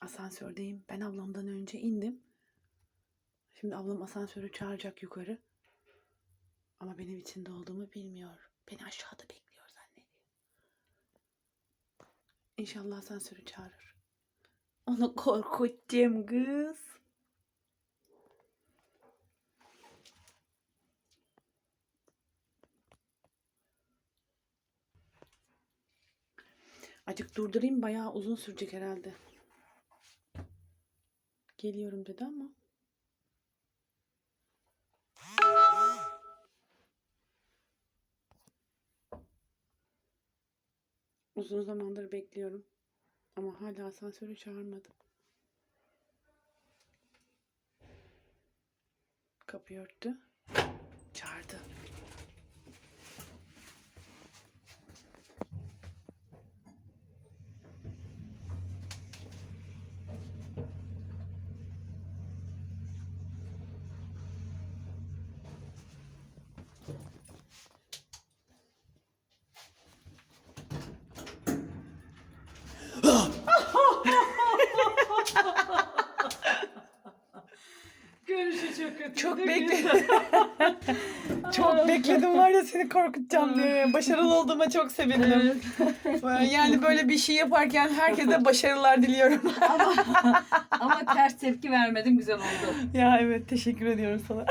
Asansördeyim. Ben ablamdan önce indim. Şimdi ablam asansörü çağıracak yukarı. Ama benim içinde olduğumu bilmiyor. Beni aşağıda bekliyor zannediyor. İnşallah asansörü çağırır. Onu korkutacağım kız. Acık durdurayım bayağı uzun sürecek herhalde. Geliyorum dedi ama. Uzun zamandır bekliyorum. Ama hala asansörü çağırmadı. Kapıyı örttü. Çağırdı. Görüşü çok kötü. Çok bekledim. çok bekledim var ya seni korkutacağım diye. Başarılı olduğuma çok sevindim. Yani böyle bir şey yaparken herkese başarılar diliyorum. ama, ama ters tepki vermedim güzel oldu. ya evet teşekkür ediyorum sana.